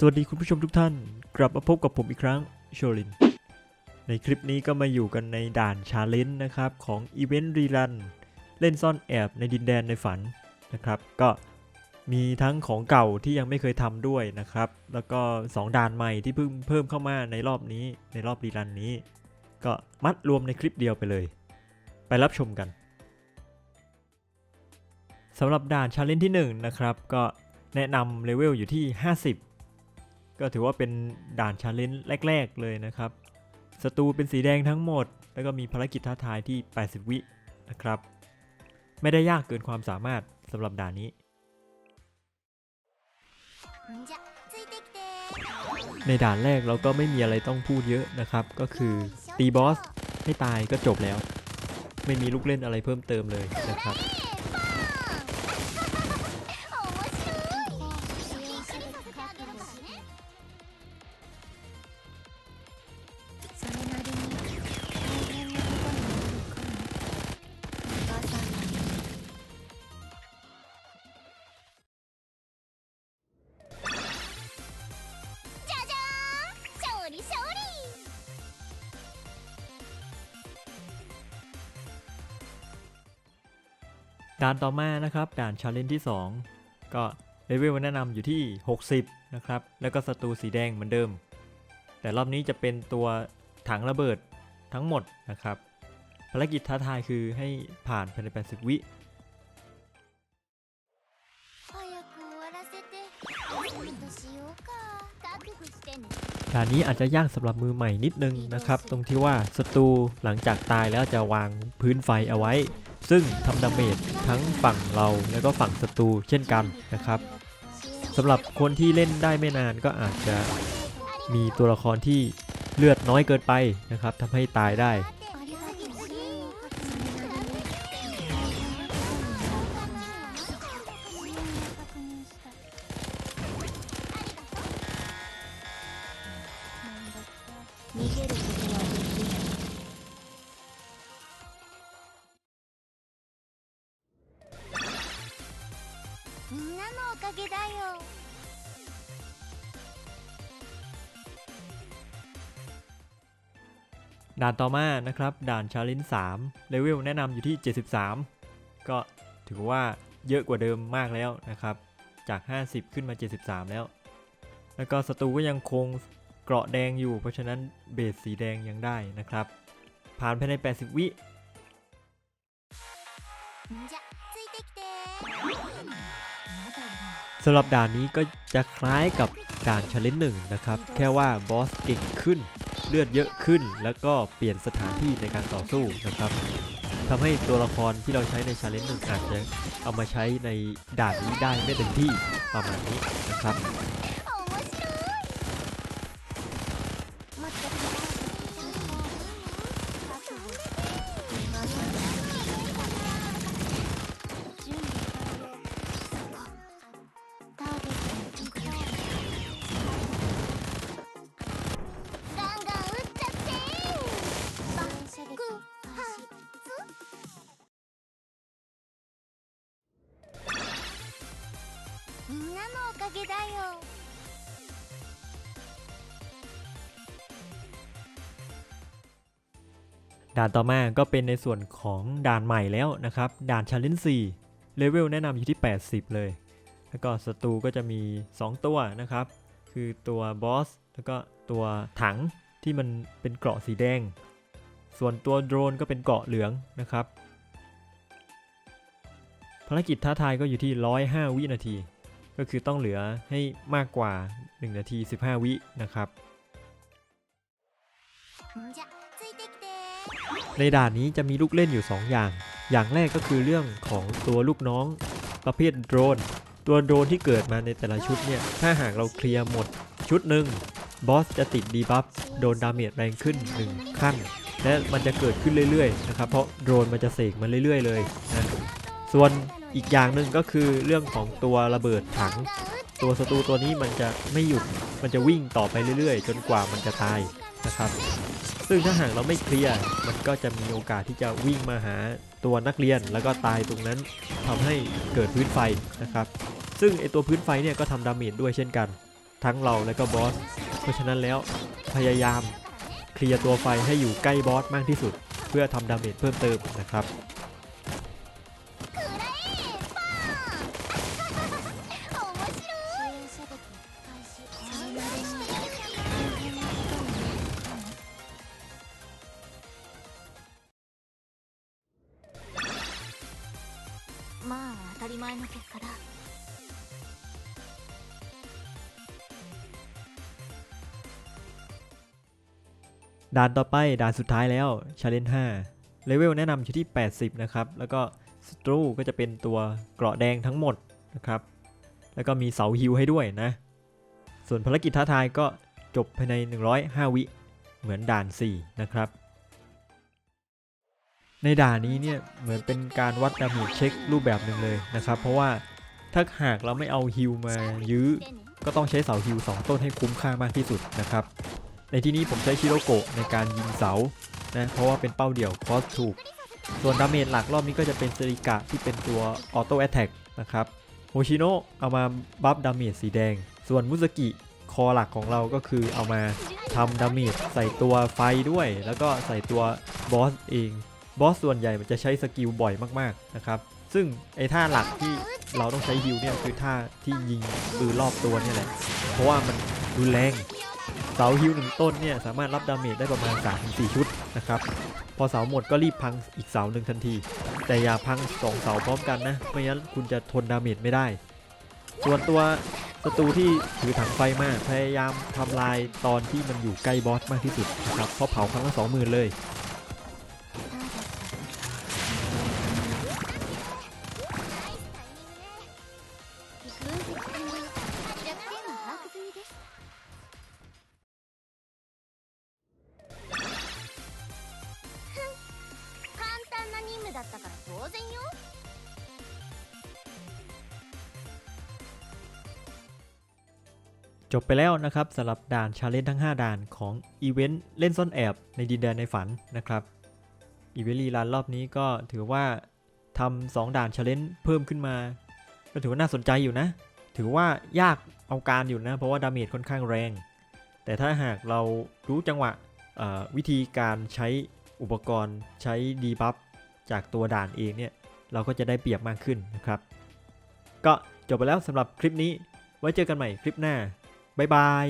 สวัสดีคุณผู้ชมทุกท่าน กลับมาพบกับผมอีกครั้งโชลิน ในคลิปนี้ก็มาอยู่กันในด่านชาเลนจ์นะครับ ของอีเวนต์รีรันเล่นซ่อนแอบในดินแดนในฝันนะครับ ก็มีทั้งของเก่าที่ยังไม่เคยทำด้วยนะครับ แล้วก็ 2 ด่านใหม่ที่เพิ่งเพิ่มเข้ามาในรอบนี้ในรอบรีรันนี้ ก็มัดรวมในคลิปเดียวไปเลย ไปรับชมกันสำหรับด่านชาเลนจ์ที่1นะครับก็แนะนำเลเวลอยู่ที่ 50 ก็ถือว่าเป็นด่านชาเลนจ์แรก ๆ เลยนะครับศัตรูเป็นสีแดงทั้งหมด แล้วก็มีภารกิจท้าทายที่ 80 วินะครับ ไม่ได้ยากเกินความสามารถสำหรับด่านนี้ ในด่านแรกเราก็ไม่มีอะไรต้องพูดเยอะนะครับ ก็คือตีบอสให้ตายก็จบแล้ว ไม่มีลูกเล่นอะไรเพิ่มเติมเลยนะครับ ด่านต่อมานะครับ ด่านชาเลนจ์ที่ 2 ก็เลเวลแนะนำอยู่ที่ 60 นะครับ แล้วก็ศัตรูสีแดงเหมือนเดิม แต่รอบนี้จะเป็นตัวถังระเบิดทั้งหมดนะครับ ภารกิจท้าทายคือให้ผ่านภายใน 80 วิ 早く終わらせて休みとしようか覚悟してね ด่านนี้อาจจะยากสำหรับมือใหม่นิดนึงนะครับ ตรงที่ว่าศัตรูหลังจากตายแล้วจะวางพื้นไฟเอาไว้ ซึ่งทำดาเมจทั้งฝั่งเราแล้วก็ฝั่งศัตรูเช่นกันนะครับสำหรับคนที่เล่นได้ไม่นานก็อาจจะมีตัวละครที่เลือดน้อยเกินไปนะครับทำให้ตายได้ のおかげだよ ด่านต่อมานะครับ ด่านชาเลนจ์3เลเวลแนะนำอยู่ที่ 73 ก็ถือว่าเยอะกว่าเดิมมากแล้วนะครับ จาก 50 ขึ้นมา 73 แล้ว แล้วก็ศัตรูก็ยังคงเกราะแดงอยู่ เพราะฉะนั้นเบสสีแดงยังได้นะครับ ผ่านภายใน 80 วิ สำหรับด่านนี้ก็จะคล้ายกับด่านชาเลนจ์หนึ่งนะครับ แค่ว่าบอสเก่งขึ้น เลือดเยอะขึ้น แล้วก็เปลี่ยนสถานที่ในการต่อสู้นะครับทำให้ตัวละครที่เราใช้ในชาเลนจ์หนึ่งอาจจะเอามาใช้ในด่านนี้ได้ไม่เต็มที่ประมาณนี้นะครับ みんなのおかげだよ ด่านต่อมาก็เป็นในส่วนของด่านใหม่แล้วนะครับ ด่านชาเลนจ์4เลเวลแนะนำอยู่ที่ 80 เลย แล้วก็ศัตรูก็จะมี 2 ตัวนะครับ คือตัวบอสแล้วก็ตัวถังที่มันเป็นเกราะสีแดง ส่วนตัวโดรนก็เป็นเกราะเหลืองนะครับ ภารกิจท้าทายก็อยู่ที่ 105 วินาที ก็คือต้องเหลือให้มากกว่า 1 นาที 15 วินะครับ ในด่านนี้จะมีลูกเล่นอยู่ 2 อย่าง อย่างแรกก็คือเรื่องของตัวลูกน้องประเภทโดรน ตัวโดรนที่เกิดมาในแต่ละชุดเนี่ย ถ้าหากเราเคลียร์หมดชุดหนึ่งบอสจะติดดีบัฟโดนดาเมจแรงขึ้น 1 ขั้น และมันจะเกิดขึ้นเรื่อยๆนะครับเพราะโดรนมันจะเสกมาเรื่อยๆเลยนะส่วน อีกอย่างหนึ่งก็คือเรื่องของตัวระเบิดถัง ตัวศัตรูตัวนี้มันจะไม่หยุดมันจะวิ่งต่อไปเรื่อย ๆ จนกว่ามันจะตายนะครับ ซึ่งถ้าหากเราไม่เคลียร์มันก็จะมีโอกาสที่จะวิ่งมาหาตัวนักเรียนแล้วก็ตายตรงนั้นทำให้เกิดพื้นไฟนะครับ ซึ่งไอตัวพื้นไฟเนี่ยก็ทำดาเมจด้วยเช่นกัน ทั้งเราและก็บอสเพราะฉะนั้นแล้วพยายามเคลียร์ตัวไฟให้อยู่ใกล้บอสมากที่สุด เพื่อทำดาเมจเพิ่มเติมนะครับ まあ当たり前の結果だ ด่านต่อไปด่านสุดท้ายแล้วชาเลนจ์5เลเวลแนะนำอยู่ที่ 80 นะครับ แล้วก็สตรูก็จะเป็นตัวเกราะแดงทั้งหมดนะครับ แล้วก็มีเสาฮิวให้ด้วยนะ ส่วนภารกิจท้าทายก็จบภายใน 105 วิเหมือนด่าน 4 นะครับ ในด่านนี้เนี่ยเหมือนเป็นการวัดดาเมจเช็ครูปแบบหนึ่งเลยนะครับ เพราะว่าถ้าหากเราไม่เอาฮิวมายื้อ ก็ต้องใช้เสาฮิว2ต้นให้คุ้มค่ามากที่สุดนะครับ ในที่นี้ผมใช้ชิโรโกะในการยิงเสานะเพราะว่าเป็นเป้าเดี่ยวคอสถูก ส่วนดาเมจหลักรอบนี้ก็จะเป็นเซริกะที่เป็นตัวออโต้แอตแทกนะครับโฮชิโนะเอามาบัฟดาเมจสีแดง ส่วนมุสกิคอหลักของเราก็คือเอามาทำดาเมจใส่ตัวไฟด้วย แล้วก็ใส่ตัวบอสเอง บอสส่วนใหญ่มันจะใช้สกิลบ่อยมากๆนะครับ ซึ่งไอ้ท่าหลักที่เราต้องใช้ฮิลเนี่ยคือท่าที่ยิงปืนรอบตัวนี่แหละ เพราะว่ามันรุนแรง เสาฮิวหนึ่งต้นเนี่ยสามารถรับดาเมจได้ประมาณ 3-4 ชุดนะครับ พอเสาหมดก็รีบพังอีกเสาหนึ่งทันที แต่อย่าพัง 2 เสาพร้อมกันนะ ไม่งั้นคุณจะทนดาเมจไม่ได้ ส่วนตัวศัตรูที่ถือถังไฟมาพยายามทำลายตอนที่มันอยู่ใกล้บอสมากที่สุดนะครับเพราะเผาครั้งละสองหมื่นเลย 当然よ จบไปแล้วนะครับสำหรับด่านชาเลนจ์ทั้ง 5 ด่านของอีเวนต์เล่นซ่อนแอบในดินแดนในฝันนะครับอีเวนต์รีรันรอบนี้ก็ถือว่าทำสองด่านชาเลนจ์เพิ่มขึ้นมา ก็ถือว่าน่าสนใจอยู่นะ ถือว่ายากเอาการอยู่นะ เพราะว่าดาเมจค่อนข้างแรง แต่ถ้าหากเรารู้จังหวะเอ่อวิธีการใช้อุปกรณ์ใช้ดีบัฟ จากตัวด่านเองเนี่ยเราก็จะได้เปรียบมากขึ้นนะครับ ก็จบไปแล้วสำหรับคลิปนี้ ไว้เจอกันใหม่คลิปหน้า บ๊ายบาย